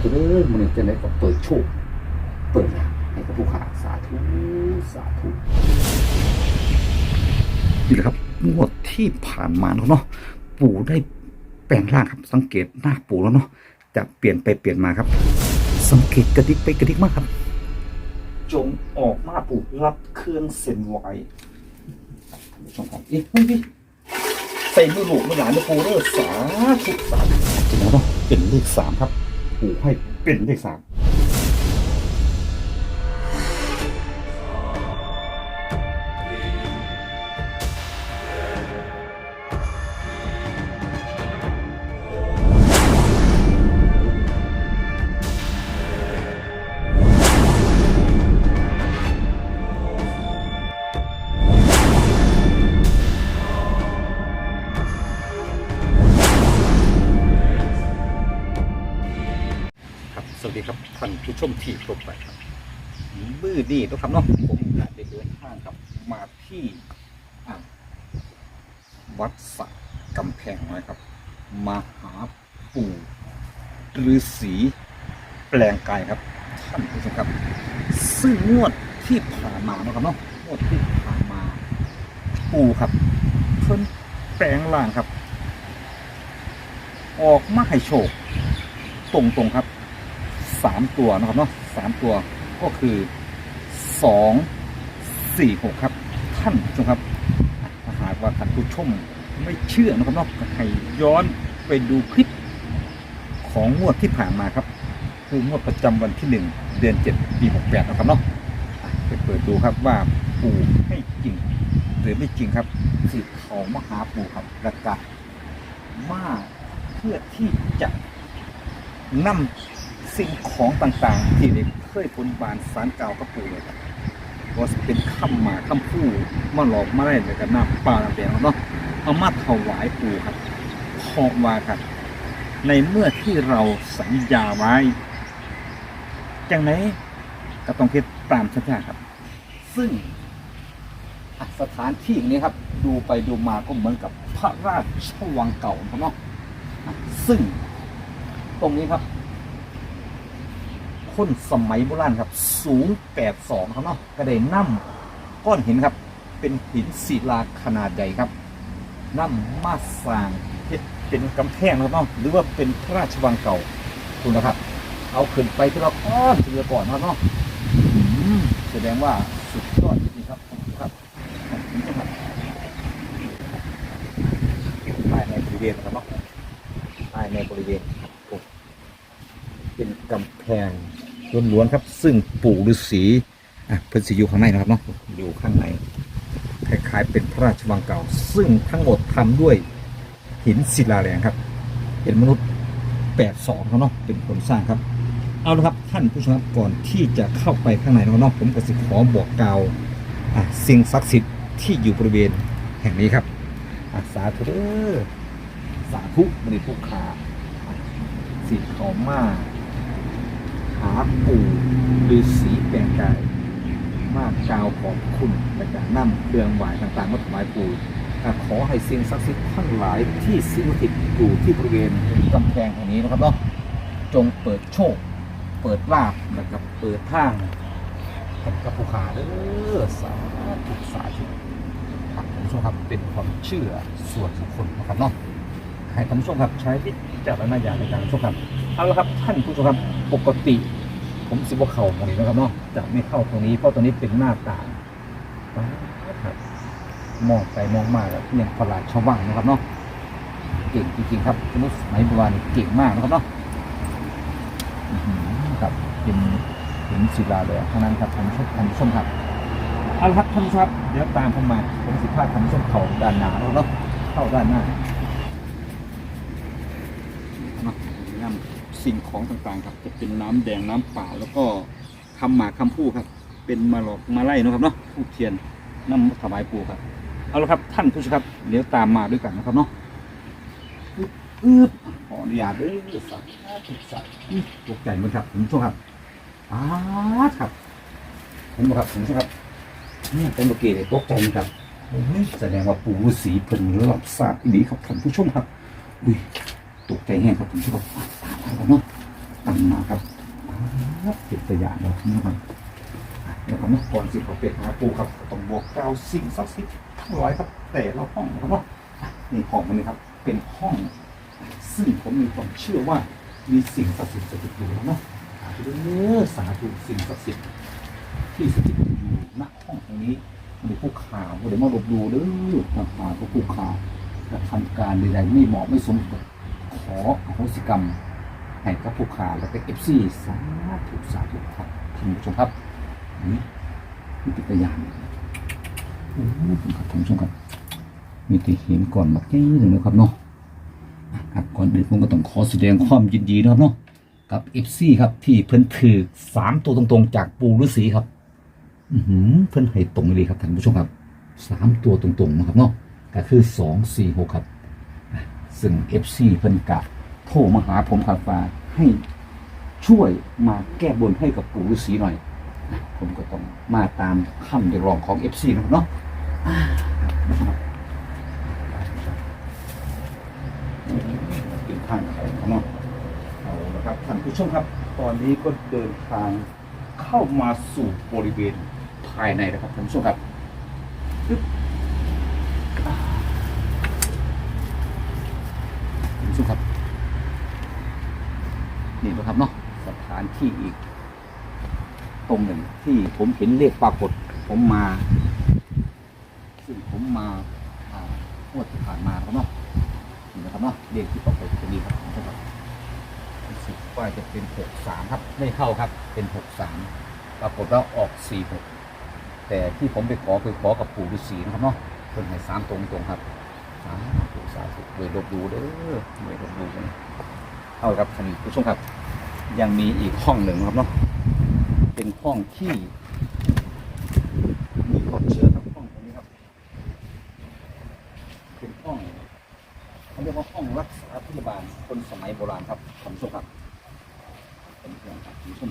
ธุเด้อมันจะได้กับเปิดโชคเปิดลาภให้กับผู้ขาสาธุสาธุนี่แหละครับงวดที่ผ่านมาเนาะปู่ได้แปลงร่างครับ สังเกตหน้าปู่แล้วเนาะจะเปลี่ยนไปเปลี่ยนมาครับ สังเกตกระดิกไปกระดิกมากครับ จงออกมาปู่รับเครื่องเส้นไหวผู้ชมครับเอ๊ะเฮ้ยพี่ใส่มือหลูกมือหลานนะปู่เด้อสาธุสาธุจริงแล้วเนาะเป็นเลขสามครับ ผูกให้เป็นเลขสาม ชมที่ครบไปครับมือดีนะครับเนาะผมได้เดินทางกับมาที่วัดสระกำแพงน้อยครับ มาหาปู่ฤาษีแปลงกายครับท่านผู้ชมครับ ซึ่งงวดที่ผ่านมานะครับเนาะงวดที่ผ่านมาปู่ครับเพิ่นแปลงร่างครับ ออกมาให้โชค ตรงๆครับ สามตัวนะครับเนาะสามตัวก็คือสองสี่หกครับ ท่านผู้ชมครับถ้าหากว่าท่านผู้ชมไม่เชื่อนะครับเนาะให้ย้อนไปดูคลิปของงวดที่ผ่านมาครับ คืองวดประจำวันที่หนึ่งเดือนเจ็ดปีหกแปดนะครับเนาะไปเปิดดูครับว่าปู่ให้จริง หรือไม่จริงครับสิเขามาหาปู่ครับประกาศมาเพื่อที่จะนำ สิ่งของต่างๆ ที่ได้เคยบนบานสารเก่ากับปู่เลยครับว่าเป็นคำหมาคำพูดมาหลอกมาได้เลยกันน้ำปลาน้ำแดงเนาะเอามาถวายปู่ครับเพราะว่าครับในเมื่อที่เราสัญญาไว้จังไหนก็ต้องเฮ็ดตามสัญญาครับ ซึ่งสถานที่นี้ครับ ดูไปดูมาก็เหมือนกับพระราชวังเก่าครับเนาะซึ่งตรงนี้ครับ คนสมัยโบราณครับ สูงแปดสองครับเนาะก็ได้นน้ำก้อนหินครับ เป็นหินศิลาขนาดใหญ่ครับน้ำมาสร้างเป็นกำแพงนะครับเนาะหรือว่าเป็นพระราชวังเก่าคุณนะครับ เอาขึ้นไปที่เราก้อนทีละก่อนนะครับเนาะแสดงว่าสุดยอดจริงๆครับครับนี่ครับภายในบริเวณนะครับเนาะภายในบริเวณเป็นกำแพง ล้วนๆครับ ซึ่งปู่ฤาษีอะเพิ่นสิอยู่ข้างในนะครับเนาะอยู่ข้างในคล้ายๆเป็นพระราชวังเก่า ซึ่งทั้งหมดทำด้วยหินศิลาแรงครับ เป็นมนุษย์แปดสองเขาเนาะเป็นคนสร้างครับ เอาละครับท่านผู้ชมครับก่อนที่จะเข้าไปข้างในนะครับเนาะผมก็สิขอบอกกล่าวอะสิ่งศักดิ์สิทธิ์ที่อยู่บริเวณแห่งนี้ครับอะสาธุเด้อสาธุบริภูขาสิทธิ์ของมาหา ปู่ฤาษีแปลงกายมากกาวขอบคุณและการนำเครื่องไหวต่างๆมาถวายปู่ขอให้สิ่งศักดิ์สิทธิ์ทั้งหลายที่สิงสถิตอยู่ที่บริเวณกำแพงแห่งนี้นะครับเนาะจงเปิดโชค เปิดลาภและกับเปิดทางให้กับผู้ขาเด้อสาธุสาธุครับผมชมครับเป็นความเชื่อส่วนบุคคลนะครับเนาะให้ท่านผู้ชมครับใช้วิจารณญาณในการชมครับเอาละครับท่านผู้ชมครับปกติ ผมสิบว่าเข่าตรงนี้นะครับเนาะจะไม่เข้าตรงนี้เพราะตรงนี้เป็นหน้าต่างครับมองไปมองมาแล้วเนี่ยประหลาดชาวบ้านนะครับเนาะเก่งจริงๆครับมนุษย์สมัยโบราณเก่งมากนะครับเนาะครับเป็นเป็นศิลาเลยเท่านั้นครับทานผู้ชมท่านผู้ชมครับเอาละครับท่านผู้ชมครับเดี๋ยวตามผมมาผมสิพาท่านผู้ชมเขาด้านหน้าแล้วเนาะเข้าด้านหน้า เนาะนำ สิ่งของต่างๆครับ จะเป็นน้ำแดงน้ำเปล่า แล้วก็คำหมากคำพูครับ เป็นมาหลอกมาไล่นะครับเนาะทูบเทียนน้ำถวายปู่ครับ เอาละครับท่านผู้ชมครับเดี๋ยวตามมาด้วยกันนะครับเนาะอึ๊บอึ๊บขออนุญาตด้วยสัตว์สัตว์ตกใจมั้ยครับผู้ชมครับอ้าครับเห็นไหมครับผู้ชมครับนี่เป็นเมื่อกี้เลยตกใจมั้ยครับแสดงว่าปู่ฤาษีเพิ่นรับทราบอีหลีครับท่านผู้ชมครับอุ้ย ตกใจแห้งครับผมชอบตามมาแล้วเนาะตั้งมาครับครับเก็บตัวอย่างเรานะครับอะเดี๋ยวผมก่อนสิขอเป็ดหาปูครับต้องบอกกล่าวสิ่งศักดิ์สิทธิ์ทั้งหลายครับแต่ละห้องนะครับเนาะนี่ห้องมันนี้ครับ เป็นห้อง ซึ่งผมมีความเชื่อว่ามีสิ่งศักดิ์สิทธิ์สถิตอยู่แล้วเนาะสาธุเด้อสาธุสิ่งศักดิ์สิทธิ์ที่สถิตอยู่ณห้องตรงนี้มีผู้ข่าวเดี๋ยวมาหลบดูเด้อมาหาผู้ข่าวกระทำการใดๆไม่เหมาะไม่สมควร ขออโหสิกรรมให้กับผู้ขาและก็เอฟซีสาธุสาธุครับท่านผู้ชมครับนี่นี่เป็นตัวอย่างโอ้โหครับท่านผู้ชมครับมีที่เห็นก่อนแบบนี้เลยนะครับเนาะครับก่อนอื่นผมก็ต้องขอแสดงความยินดีนะครับเนาะกับเอฟซีครับที่เพิ่นถือสามตัวตรงๆ จากปูฤาษีครับ อือหือเพิ่นให้ตรงเลยครับท่านผู้ชมครับสามตัวตรงๆนะครับเนาะก็คือสองสี่หกครับ ซึ่งเอฟซีเพิ่นกะโทรมาหาผมครับว่าให้ช่วยมาแก้บนให้กับปู่ฤาษีหน่อยอะผมก็ต้องมาตามคำเรียกร้องของเอฟซีนะเนาะเป็นทางเขาเนาะเอาละครับท่านผู้ชมครับ ตอนนี้ก็เดินทางเข้ามาสู่บริเวณภายในนะครับท่านผู้ชมครับปึ๊บอ่า มครับ นี่นะครับเนาะสถานที่อีก ตรงหนึ่งที่ผมเห็นเลขปรากฏ ผมมา ซึ่งผมมาอ่างวดที่ผ่านมาครับเนาะนี่นะครับเนาะเลขที่ออกไปตรงนี้ครับนะครับสึกว่าจะเป็นหกสามครับ ไม่เข้าครับ เป็นหกสามปรากฏว่าออกสี่หกแต่ที่ผมไปขอคือขอกับปู่ฤาษีนะครับเนาะคนให้สามตรงตรงๆครับ สามถูกสาธุเลยลบดูเด้อเลยลบดูกันเอาครับท่านผู้ชมครับ ยังมีอีกห้องหนึ่งครับเนาะเป็นห้องที่มีความเชื่อครับห้องตรงนี้ครับ เป็นห้องเขาเรียกว่าห้องรักษาพยาบาลคนสมัยโบราณครับท่านผู้ชมครับเป็นเพื่อนครับท่านผู้ชม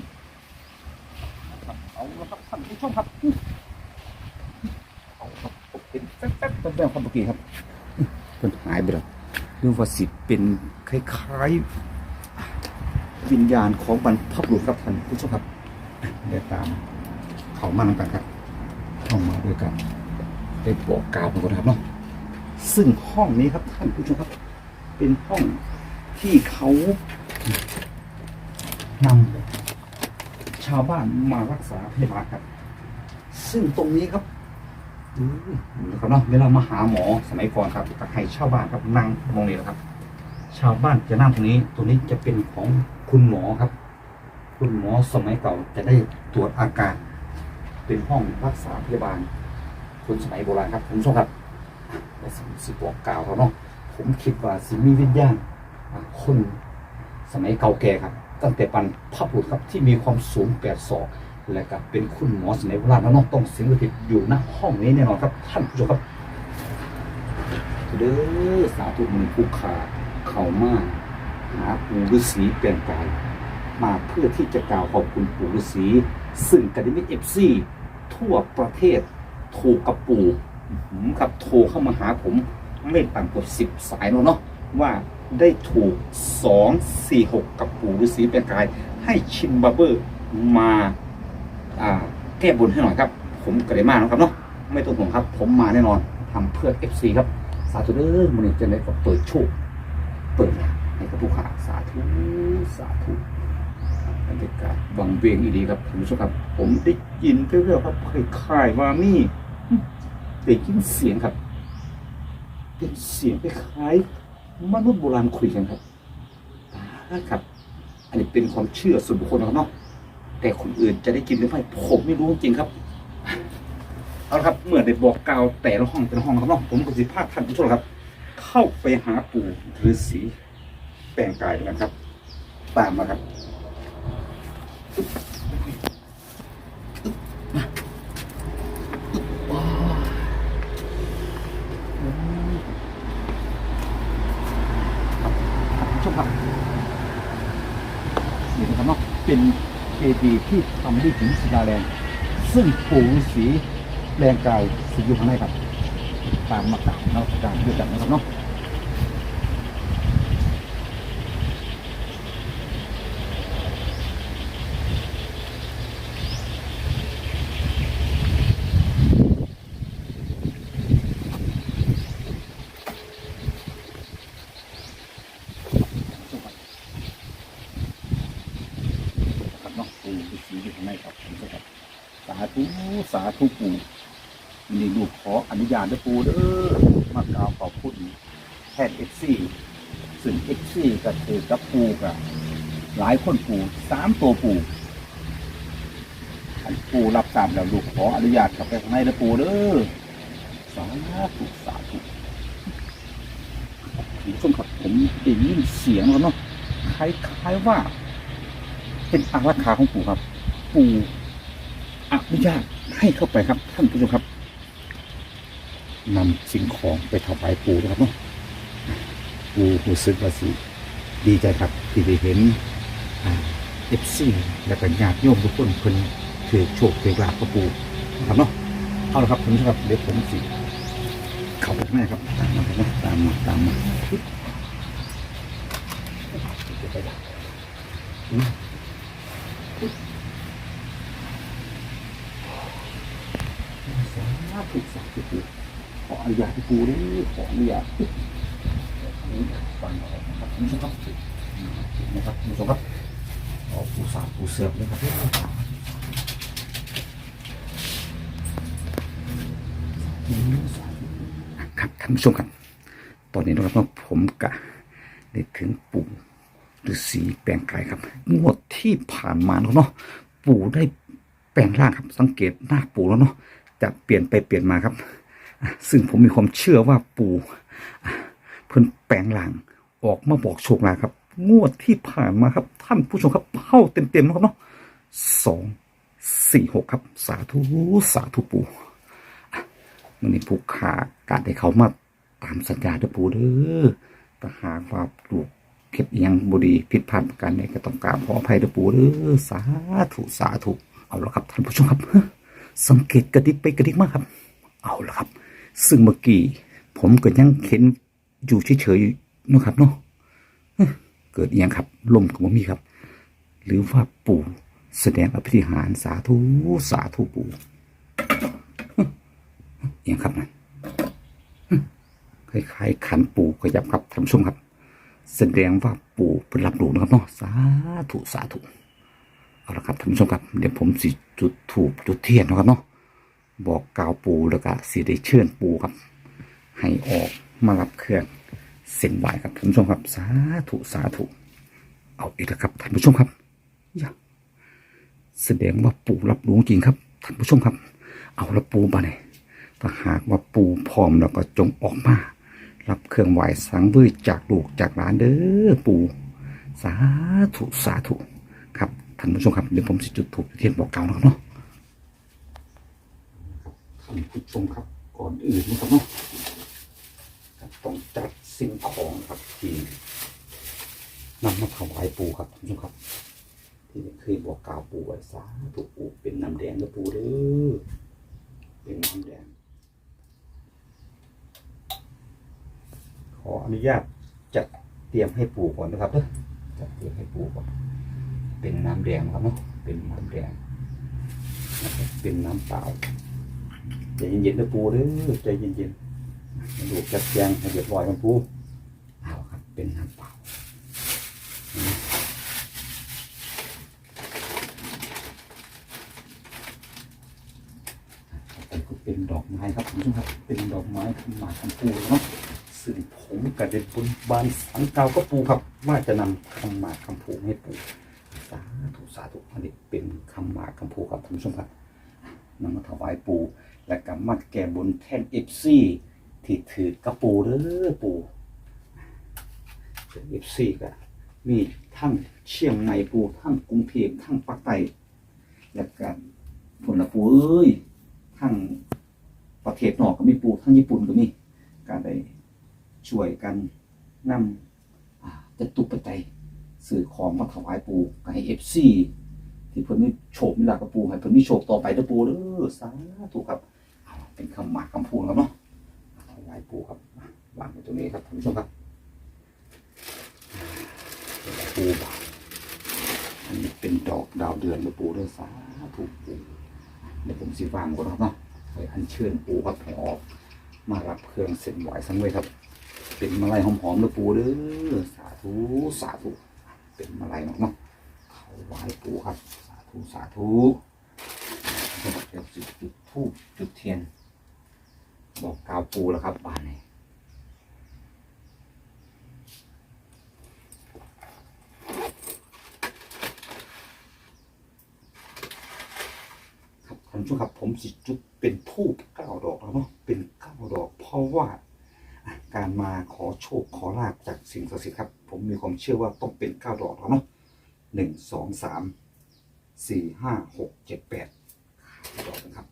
ครับเอาละครับท่านผู้ชมครับเอาครับผมเป็นแป๊บๆเป็นแบบความปกติครับ เป็นหายไปแล้วเรื่องว่าสิเป็นคล้ายๆวิญญาณของบรรพบุรุษครับท่านผู้ชมครับเดี๋ยวตามเขามาทำกันครับเข้ามาด้วยกันได้บอกกล่าวกันก่อนครับเนาะซึ่งห้องนี้ครับท่านผู้ชมครับ เป็นห้องที่เขานำชาวบ้านมารักษาพยาบาลครับ ซึ่งตรงนี้ครับ นะครับเนาะเวลามาหาหมอสมัยก่อนครับก็ให้ชาวบ้านครับนั่งตรงนี้แหละครับ ชาวบ้านจะนั่งตรงนี้ตรงนี้จะเป็นของคุณหมอครับ คุณหมอสมัยเก่าจะได้ตรวจอาการ เป็นห้องรักษาพยาบาลคนสมัยโบราณครับคุณผู้ชมครับและสิสิบอกกล่าวเขาเนาะผมคิดว่าสิมีวิญญาณคนสมัยเก่าแก่ครับ ตั้งแต่ปันพระบุตรครับที่มีความสูงแปดศอก และก็เป็นคุณหมอสมัยโบราณแล้วเนาะต้องสิงสถิตอยู่ณห้องนี้แน่นอนครับ ท่านผู้ชมครับเด้อสาธุมนต์ผู้ขาเข้ามาหาปู่ฤาษีเปลี่ยนกายมาเพื่อที่จะกล่าวขอบคุณปู่ฤาษีซึ่งกระดิ่เอฟซีทั่วประเทศถูกกับปู่ผมครับโทรเข้ามาหาผมไม่ต่ำกว่าสิบสายเนาะว่าได้ถูกสองสี่หกกับปู่ฤาษีเป็นกาย ให้ชินบาร์เบอร์มา แก้บนให้หน่อยครับ ผมก็เลยมากนะครับเนาะไม่ต้องห่วงครับ ผมมาแน่นอนทำเพื่อเอฟซีครับ สาธุเด้อมันจะได้ก็เปิดโชคเปิดให้กับผู้ขาสาธุสาธุบรรยากาศวังเวงอีดีครับท่านผู้ชมครับ ผมได้ยินเรื่อยๆครับคล้ายๆว่ามีได้ยินเสียงครับเป็นเสียงคล้ายมนุษย์โบราณคุยกันครับครับ อันนี้เป็นความเชื่อส่วนบุคคลนะครับเนาะ แต่คนอื่นจะได้กินหรือไม่ผมไม่รู้จริงครับ เอาละครับเมื่อได้บอกกล่าวแต่ละห้องแต่ละห้องนะครับเนาะผมก็สิพาท่านผู้ชมครับ เข้าไปหาปู่ฤาษีแปลงกายกันครับ ตามมาครับ ชมครับนี่นะครับเนาะเป็นเจ ดีที่ทำด้วยหินศิลาแรง ซึ่งปู่ฤาษีแรงกายสิอยู่ข้างในครับ ตามมากราบนมักการด้วยกันนะครับเนาะ ธุสาธุปู่นี่ลูกขอาตนะปูเด้อมากล่าวขอบคุณแทนเอฟซีซึ่งเอฟซีก็คือกับปูกับหลายคนปูสามตัวปูอันปูรับตามแล้วลูกขออนุญาตเข้าไปข้างในนะปูเด้อสาธุสาธุคุณผู้ชมครับผมได้ยินเสียงแล้วเนาะคล้ายๆว่า เป็นอารักขาของปู่ครับ ปู่อนุญาตให้เข้าไปครับ ท่านผู้ชมครับ นำสิ่งของไปถวายปู่นะครับเนาะปู่รู้สึกว่าสิดีใจครับที่ได้เห็นเอฟซีและก็ญาติโยมทุกคนเพิ่นคือโชคเกิดลาภกับปู่นะครับเนาะเอาละครับท่านผู้ชมครับเดี๋ยวผมสิเขาไปข้างในครับตามมาครับตามมาตามมาปึ๊บเดี๋ยวไปดักสาธุสาธุ ขออนุญาตที่ปูด้วยขออนุญาตนี่ฟังนะครับคุณผู้ชมครับนะครับคุณผู้ชมครับขอปูสาปูเสือกเลยครับครับท่านผู้ชมครับ ตอนนี้นะครับผมกะได้ถึงปู่ฤาษีแปลงกายครับ งวดที่ผ่านมาเนาะปู่ได้แปลงร่างครับ สังเกตหน้าปู่แล้วเนาะจะเปลี่ยนไปเปลี่ยนมาครับ ซึ่งผมมีความเชื่อว่าปู่เพิ่นแปลงหลังออกมาบอกโชคลาภครับ งวดที่ผ่านมาครับ ท่านผู้ชมครับเข้าเต็มๆนะครับเนาะสองสี่หกครับ สาธุสาธุปู่อะมันนี่ผู้ขาการให้เขามาตามสัญญาเด้อปู่เด้อถ้าหากว่าลูกเก็บยังบดีผิดพลาดประการใดก็ต้องกราบขออภัยเด้อปู่เด้อสาธุสาธุเอาละครับท่านผู้ชมครับ สังเกตกระดิกไปกระดิกมากครับ เอาละครับ ซึ่งเมื่อกี้ผมก็ยังเห็นอยู่เฉยๆนะครับเนาะเกิดอหยังครับลมก็บ่มีครับ หรือว่าปู่แสดงอภิธิหารสาธุสาธุปู่เอ้ออหยังครับนั่นคล้ายๆขันปู่ขยับครับท่านผู้ชมครับ แสดงว่าปู่เป็นรับรู้นะครับเนาะสาธุสาธุเอาละครับท่านผู้ชมครับ เดี๋ยวผมสิจุดถูกจุดเทียนนะครับเนาะ บอกกล่าวปูแล้วก็สิได้เชิญปูครับ ให้ออกมารับเครื่องเส้นไหวครับท่านผู้ชมครับ สาธุสาธุเอาอีกแล้วครับท่านผู้ชมครับอย่าแสดงว่าปูรับรู้จริงครับท่านผู้ชมครับ เอาละปูมาเนี่ยถ้าหากว่าปูพร้อมแล้วก็จงออกมา รับเครื่องไหวสังเวยจากลูกจากหลานเด้อปูสาธุสาธุครับท่านผู้ชมครับเดี๋ยวผมสิจุดถูกเทียนบอกเก่านะครับเนาะ ท่านผู้ชมครับ ก่อนอื่นนะครับเนาะต้องจัดสิ่งของครับที่นำมาถวายปู่ครับท่านผู้ชมครับ ที่เคยบอกกล่าวปู่ไว้สาธุปู่เป็นน้ำแดงนะปู่เด้อเป็นน้ำแดง ขออนุญาตจัดเตรียมให้ปู่ก่อนนะครับเด้อจัดเตรียมให้ปู่ก่อนเป็นน้ำแดงครับเนาะเป็นน้ำแดง เป็นน้ำเปล่า ใจเย็นๆนะปูเด้อใจเย็นๆดูจัดแจงให้เรียบร้อยกันปูเอาครับเป็นน้ำเปล่าอไปก็เป็นดอกไม้ครับคุณผู้ชมครับ เป็นดอกไม้ขมาคำปูเนาะซึ่งผมกระเด็นบนบานสังเกาก็ปูครับ ว่าจะนำคำหมากคำผูให้ปูสาธุสาธุอันนี้เป็นคำหมากคำพูครับท่านผู้ชมครับนำมาถวายปู และกำมัดแก่บนแท่นเอฟซีที่ถือกระปูเด้อปูเอฟซีก็มีทั้งเชียงใหม่ปูทั้งกรุงเทพทั้งภาคใต้และกันผลละปูเอ้ยทั้งประเทศนอกก็มีปูทั้งญี่ปุ่นก็มีการได้ช่วยกันนำจะตุปัจจัยสื่อของมาถวายปูให้เอฟซีที่เพิ่นมีโชคมีลาภกับปูให้เพิ่นมีโชคต่อไปเด้อปูเด้อสาธุครับ เป็นคำหมากคำพูนครับเนาะถวายปูครับวางไว้ตรงนี้ครับท่านผู้ชมครับปูบาทอันนี้เป็นดอกดาวเดือนเด้อปูด้อสาธุปูเดี๋ยวผมสิวางก่อนครับเนาะไปอัญเชิญปูครับให้ออก มารับเครื่องเส้นไหวสังเวยครับ เป็นมาลัยหอมๆเด้อปูเด้อสาธุสาธุเป็นมาลัยเนาะเนาะเขาไหว้ปู่ครับ สาธุสาธุเดี๋ยวจุดจุดทูบจุดเทียน บอกกาวปูแล้วครับบ้านนี้ครับท่านผู้ชมครับผมสิจุดเป็นทูบเก้าดอกแล้วเนาะเป็นเก้าดอก เพราะว่าการมาขอโชคขอลาบจากสิ่งศักดิ์สิทธิ์ครับ ผมมีความเชื่อว่าต้องเป็นเก้าดอกแล้วเนาะหนึ่งสองสามสี่ห้าหกเจ็ดแปดอกนะครับ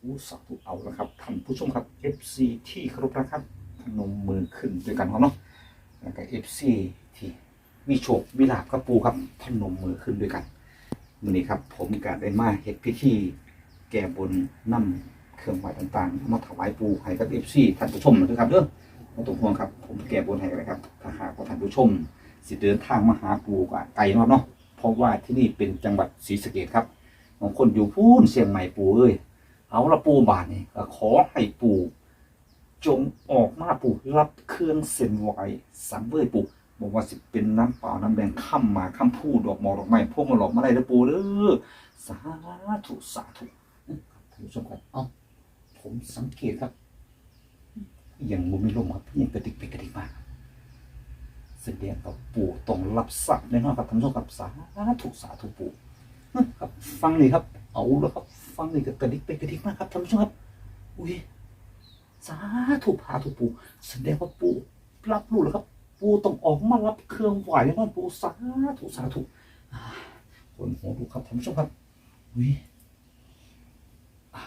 อู้ สาธุเอาละครับท่านผู้ชมครับ FC ที่ครพนะครับพนมมือขึ้นด้วยกันครับเนาะแล้วก็ FC ที่มีโชคมีลาบกับปูครับพนมมือขึ้นด้วยกันมือนี้ครับ ผมก็ได้มาเฮ็ดพิธีแก้บนนำเครื่องไหว้ต่างๆมาถวายปูให้กับ FC ท่านผู้ชมนะครับเด้อไม่ต้องห่วงครับ ผมแก้บนให้เลยครับถ้าหากว่าท่านผู้ชม สิเดินทางมาหาปูก็ไกลเนาะเนาะเพราะว่าที่นี่เป็นจังหวัดศรีสะเกษครับบางคนอยู่พูนเชียงใหม่ปูเอ้ย เอาละปูบาทนี่ก็ขอให้ปูจงออกมาปูรับเครื่องเส้นไหวสังเวยปูบอกว่าสิเป็นน้ำเปล่าน้ำแดงข้ามมาข้ามพูดอกหมอกดอกไม้พวกมาหลอกมาอะไรนะปูเด้อสาธุสาธุท่านผู้ชมครับเอ้าผมสังเกตครับอย่างมุมไม่ลงครับยังกระดิกไปกระดิกมาแสดงกับปู่ต้องรับทรัพย์แน่นอนครับท่านผู้ชมครับสาธุสาธุปู่ครับ ฟังนี่ครับ เอาแล้วครับฟังนี่ก็กระดิกไปกระดิกมากครับท่านผู้ชมครับอุ้ยสาธุพาธุปูแสดงว่าปูรับรู้แล้วครับ ปูต้องออกมารับเครื่องไหวแน่นอนปูสาธุสาธุคนหัวลูกครับท่านผู้ชมครับอุ้ยอ่า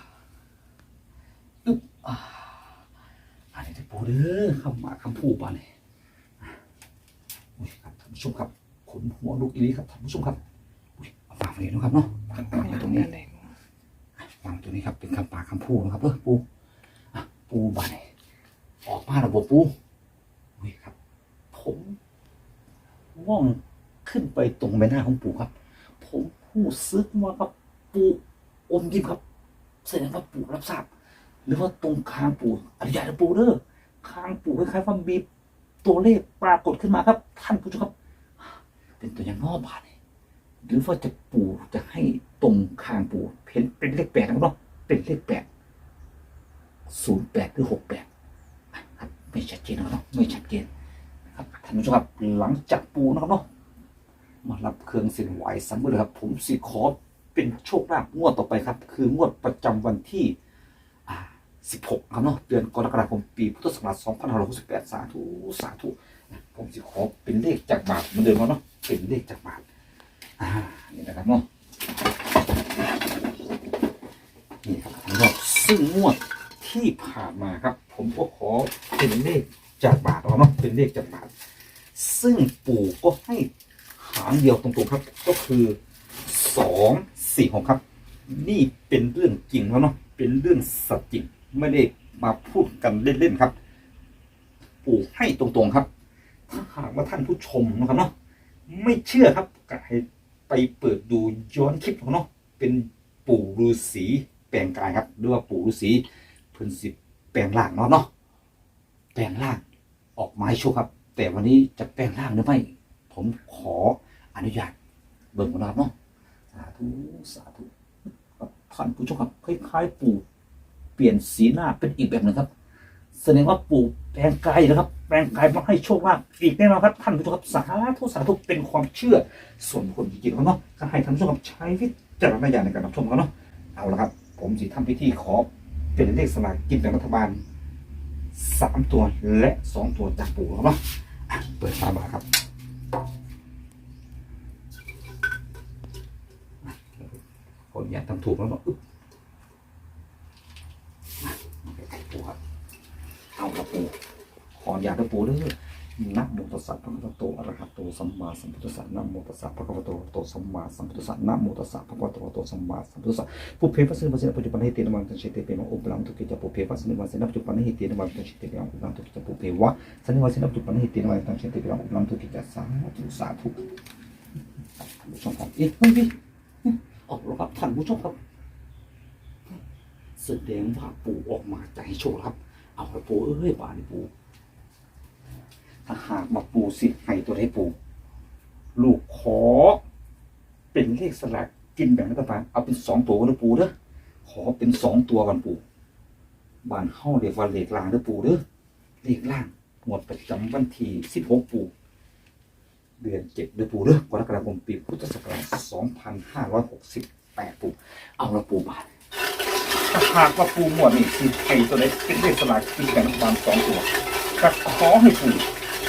อึ๊บอ่าอันนี้ที่ปูเด้อคำมาคำพูดป่ะเนี่ยอุ้ยครับท่านผู้ชมครับขนหัวลูกอีหลีครับท่านผู้ชมครับ อุ๊ยเอาฝากไว้นะครับเนาะวางไว้ตรงนี้วางตรงนี้ครับเป็นคำปากคำพูดนะครับเออปูอะปูบานออกมาระบบปูอุ้ยครับ ผมว่องขึ้นไปตรงใบหน้าของปู่ครับ ผมผู้ซึกว่าครับปู่อมยิ้มครับแสดงว่าปู่รับทราบหรือว่าตรงคางปู่อนุญาตปู่เด้อคางปู่คล้ายๆว่ามีตัวเลขปรากฏขึ้นมาครับ ท่านผู้ชมครับ เป็นตัวอย่างนอกบาทเนี่ย หรือว่าจะปูจะให้ตรงคางปูเห็นเป็นเลขแปดนะครับเนาะเป็นเลขแปดศูนย์แปดหรือหกแปดครับไม่ชัดเจนนะครับไม่ชัดเจนนะครับท่านผู้ชมครับหลังจากปูนะครับเนาะมารับเครื่องเส้นไหวสัมบูรณ์ครับ ผมสิขอเป็นโชคลาภงวดต่อไปครับ คืองวดประจำวันที่อ่า16ครับเนาะเดือนกรกฎาคมปีพุทธศักราช2568สาธุสาธุผมสิขอเป็นเลขจากบาทเหมือนเดิมครับเนาะเป็นเลขจากบาท อ่านี่นะครับเนาะนี่ครับรอบซึ่งงวดที่ผ่านมาครับ ผมก็ขอเป็นเลขจากบาทเอาเนาะเป็นเลขจากบาท ซึ่งปู่ก็ให้หางเดียวตรงๆครับ ก็คือสองสี่หกครับ นี่เป็นเรื่องจริงแล้วเนาะเป็นเรื่องสัจจริงไม่ได้มาพูดกันเล่นๆครับ ปู่ให้ตรงๆครับ ถ้าหากว่าท่านผู้ชมนะครับเนาะไม่เชื่อครับก็ให้ ไปเปิดดูย้อนคลิปของเนาะเป็นปู่ฤาษีแปลงกายครับหรือว่าปู่ฤาษีเพิ่นสิแปลงร่างเนาะเนาะแปลงร่างออกมาให้โชคครับ แต่วันนี้จะแปลงร่างหรือไม่ผมขออนุญาตเบิ่งก่อนนะครับเนาะสาธุสาธุท่านผู้ชมครับคล้ายๆปู่เปลี่ยนสีหน้าเป็นอีกแบบหนึ่งครับ แสดงว่าปู่แปลงกายนะครับ ลงกายมาให้โชคลาภอีกแน่นอนครับท่านผู้ชมครับสาธุสาธุเป็นความเชื่อ ส่วนบุคคลจริงๆเขาเนาะก็ให้ท่านผู้ชมครับใช้วิจารณญาณในการรับชมเขาเนาะเอาละครับ ผมสิทำพิธีขอเป็นเลขสลากกินแบ่งรัฐบาลสามตัวและสองตัวจากปู่ครับเนาะเปิดฝาบาครับขออนุญาตทำถูกแล้วเนาะอึ๊บอะใกล้ๆปู่ครับ เอาละปู่ขออนุญาตนะปู่เด้อ นะโมตั สสะภะคะวะโตอะระหะโตสัมมาสัมพุทธัสสะนะโมตัสสะภะคะวะโตอะระหะโตสัมมาสัมพุทธัสสะนะโมตัสสะภะคะวะโตอะระหะโตสัมมาสัมพุทธัสสะปุเพปัสสิปัสสิปัจจุบันหิเตนะมังตันเชเตเปมังอุปลังทุกิจปุเพปัสสิปัสสิปัจจุบันหิเตนะมังตันเชเตเปมังอุปลังทุกิจปุเพวะสันนิวาสิปัจจุบันหิเตนะมังตันเชเตเปมังอุปลังทุกิจสาธุสาธุท่านผู้ชมครับเอ๊ะเฮ้ยพี่ออกแล้วครับท่านผู้ชมครับแสดงว่าปู่ออกมาจะให้โชคครับ เอาละปู่เอ้ยบานี่ปู่ ถ้าหากมาปูสิให้ตัวให้ปูลูกขอ เป็นเลขสลากกินแบ่งรัฐบาลเอาเป็นสองตัวกันนะปูเด้อขอเป็นสองตัวกันปูบานเฮาเรียกว่าเลขล่างเด้อปูเด้อเลขล่างหมดประจำวันที่สิบหกปูเดือนเจ็ดเดือนปูเด้อกรกฎาคมปีพุทธศักราชสองพันห้าร้อยหกสิบแปดปูเอาละปูบาทถ้าหากว่าปูหมวดนี่คือไทยตัวเล็กเป็นเลขสลากกินแบ่งรัฐบาลสองตัวก็ขอให้ปู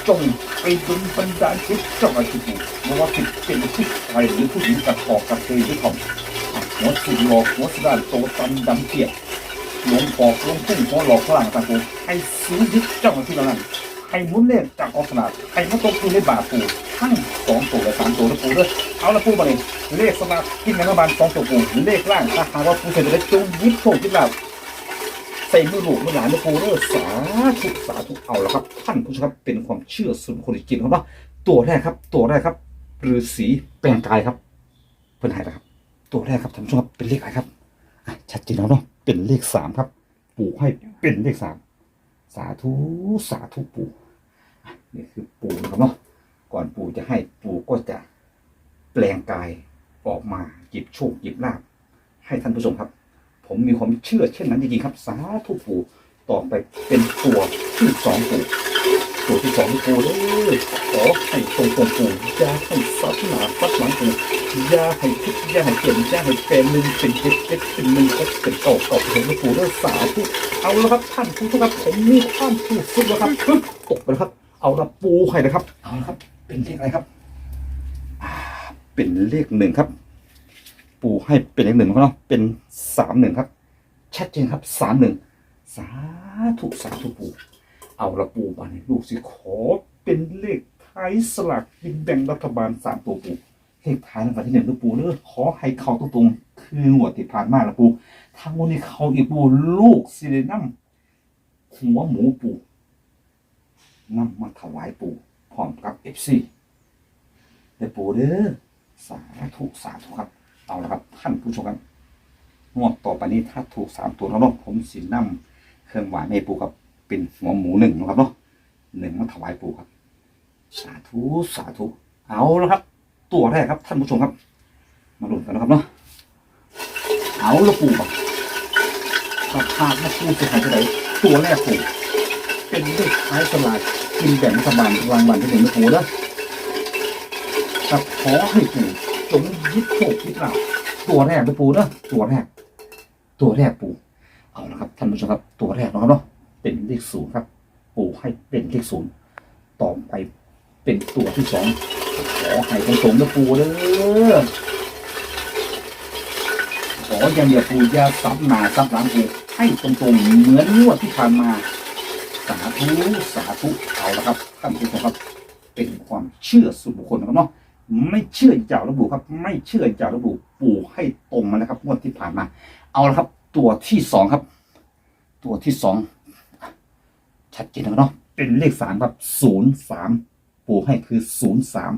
จงไปดลบันดาลจิตเจ้าอาชีพปูไม่ว่าเป็นเป็นผู้ชายหรือผู้หญิงกับขอบกับเทยที่ของหัวสุดหลอกหัวสุดด้านโตตำดำเกียดหลงปอกหลงพุ่งหัวหลอกฝรั่งต่างปูให้ซื้อยึดเจ้าหน้าที่เหล่านั้นให้มุนเลขจากออกสลาให้มาตกอยู่ในบาทปูทั้งสองตัวและสามตัวและปูด้วยเอาละปูมาเลยเลขสลากกินแบ่งรัฐบาลสองตัวปูเลขล่างถ้าหากว่าปูเสร็จแล้วจงยิบโชคยิบลาบ ใส่มือลูกมือหลานและปูเด้อสาธุสาธุเอาละครับ ท่านผู้ชมครับเป็นความเชื่อส่วนคคลจริงครับเนาตัวแรกครับ ตัวแรกครับฤาษีแปลงกายครับ เพิ่นให้นะครับ ตัวแรกครับท่านผู้ชมครับเป็นเลขอะไรครับชัดเจนแล้วเนาะเป็นเลขสามครับ ปู่ให้เป็นเลขสามสาธุสาธุปู่นี่คือปู่นะครับเนาะก่อนปู่จะให้ปู่ก็จะแปลงกายออกมาหยิบโชคหยิบลาบให้ท่านผู้ชมครับ ผมมีความเชื่อเช่นนั้นจริงๆครับ สาธุปู่ต่อไปเป็นตัวที่สองปู่ตัวที่สองปู่เลยขอให้ตรงตรงปู่อย่าให้ซับหนาซับหลังปู่อย่าให้คิดอย่าให้เปลี่ยนอย่าให้เป็นหนึ่งเป็นเจ็ดเจ็ดเป็นหนึ่งเจ็ดเป็นเก้าเก้าเป็นหนึ่งปู่ด้วยสาธุเอาละครับท่านผู้ชมครับผมมีความถูกสุดแล้วครับปึ๊บตกไปแล้วครับ เอาละปูไข่นะครับเอาละครับ เป็นเลขอะไรครับ เป็นเลขหนึ่งครับ ปูให้เป็นเลขหนึ่งเนาะเป็นสามหนึ่งครับ ชัดเจนครับสามหนึ่งสาธุสาธุปูเอาละปูมาในลูกสิขอเป็นเลขท้ายสลากกินแบ่งรัฐบาลสามตัวปูเลขท้ายรางวัลที่หนึ่งนะปูเด้อขอให้เขาตรงๆคืองวดที่ผ่านมาละปูทางวันนี้เขาอีกปูลูกสิเดนัมหัวหมูปูนำมาถวายปู่พร้อมกับเอฟซีได้ปู่เด้อสาธุสาธุครับ เอาละครับท่านผู้ชมครับงวดต่อไปนี้ถ้าถูกสามตัวแล้วเนาะผมสินำเครื่องหวานให้ปู่ครับ เป็นหัวหมูหนึ่งนะครับเนาะหนึ่งมาถวายปูครับ สาธุสาธุเอาละครับ ตัวแรกครับ ท่านผู้ชมครับ มาลุ้นกันนะครับเนาะเอาละปูครับถ้าพาดมาปูจะหายไปไหนตัวแรกปูเป็นเลขท้ายสลากกินแบ่งรัฐบาลรางวัลที่หนึ่งนะปู่นะแต่ขอให้ปู่ จงยึดโชคยึดลาตัวแรกนะปู่นะตัวแรก ตัวแรกปูเอาละครับท่านผู้ชมครับ ตัวแรกนะครับเนาะเป็นเลขศูนย์ครับ ปูให้เป็นเลขศูนย์ต่อไปเป็นตัวที่สองขอให้ตรงๆนะปูเด้อขออย่างเดียวปูอย่าซับหนาซับหลังปู่ให้ตรงๆเหมือนงวดที่ผ่านมาสาธุสาธุเอาละครับท่านผู้ชมครับ เป็นความเชื่อส่วนบุคคลนะครับเนาะ ไม่เชื่อเจ้าระบุครับ ไม่เชื่อเจ้าระบุปู่ให้ตรงมาแล้วครับงวดที่ผ่านมา เอาละครับ ตัวที่สองครับ ตัวที่สองชัดเจนนะครับเนาะเป็นเลขสามครับศูนย์สามปู่ให้คือศูนย์สาม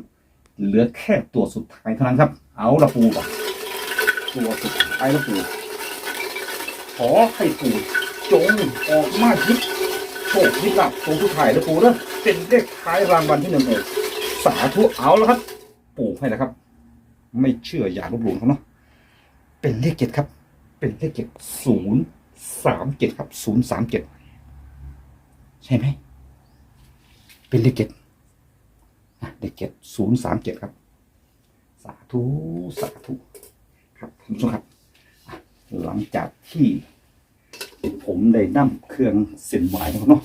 เหลือแค่ตัวสุดท้ายเท่านั้นครับ เอาละปู่ก่อนตัวสุดท้ายล้วปู่ขอให้ปู่จงออกมายึดโชคยิบลับตรงทุกถ่ายล้วปู่เนอะเป็นเลขท้ายรางวัลที่หนึ่งเลยสาธุเอาล้วครับ ปู่ให้แล้วครับ ไม่เชื่ออย่าลบหลู่เขาเนาะเป็นเลขเจ็ดครับ เป็นเลขเจ็ดศูนย์สามเจ็ดครับศูนย์สามเจ็ดใช่ไหมเป็นเลขเจ็ดอะเลขเจ็ดศูนย์สามเจ็ดครับ สาธุสาธุครับคุณผู้ชมครับ หลังจากที่ผมได้นำเครื่องเส้นไหวนะครับเนาะ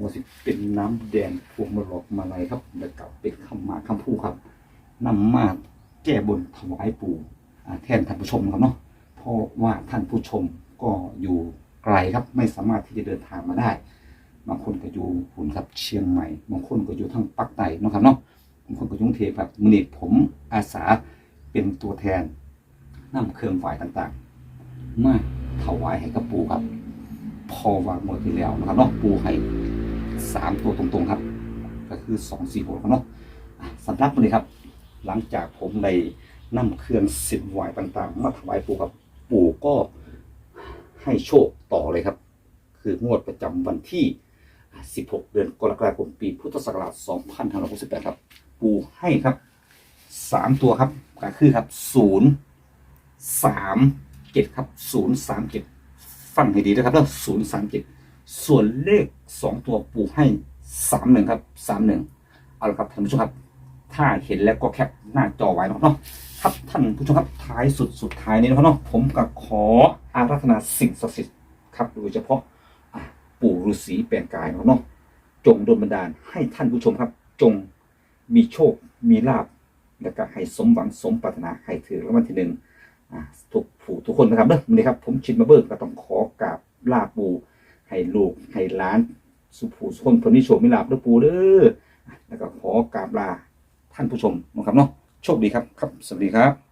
ว่าสิเป็นน้ำแดงพวงมะลอกมาลัยครับแล้วก็เป็นคำมาคำพูดครับ นำมาแก้บนถวายปู่แทนท่านผู้ชมครับเนาะเพราะว่าท่านผู้ชมก็อยู่ไกลครับไม่สามารถที่จะเดินทางมาได้ บางคนก็อยู่หุ่นครับเชียงใหม่บางคนก็อยู่ทางปักใต้เนาะครับเนาะบางคนก็อยุ่งเทพครับมือนีผมอาสาเป็นตัวแทนนำเครื่องฝ่ายต่างๆ มาถวายให้กับปู่ครับ พอวางหมดที่แล้วนะครับเนาะปู่ให้สามตัวตรงๆครับ ก็คือสองสี่หกเนาะอะสำหรับวันนี้ครับ หลังจากผมได้นำเครื่องสินไหวต่างๆ มาถวายปู่ครับปู่ก็ให้โชคต่อเลยครับ คืองวดประจำวันที่ 16 เดือนกรกฎาคมปีพุทธศักราช2568ครับ ปู่ให้ครับ 3 ตัวครับก็คือครับ 0 3 7ครับ0 3 7ฟังให้ดีนะครับแล้ว0 3 7ส่วนเลข 2 ตัวปู่ให้ 3 1 ครับ 3 1 เอาละครับท่านผู้ชมครับ ถ้าเห็นแล้วก็แคปหน้าจอไว้นะเนาะครับท่านผู้ชมครับท้ายสุดสุดท้ายนี้นะครับเนาะผมก็ขออารัธนาสิ่งศักดิ์สิทธิ์ครับโดยเฉพาะปู่ฤาษีแปลงกายนะครับเนาะจงดลบันดาลให้ท่านผู้ชมครับ จงมีโชคมีลาบแล้วก็ให้สมหวังสมปรารถนาให้ถือรางวัลที่หนึ่งทุกผู้ทุกคนนะครับเด้อวันนี้ครับ ผมชินมาเบิกก็ต้องขอกราบลาปู่ให้ลูกให้หล้าน สุผู้สุคนคนที่โชคมีลาบเด้อปู่เด้อแล้วก็ขอกราบลา ท่านผู้ชมนะครับเนาะโชคดีครับครับ สวัสดีครับ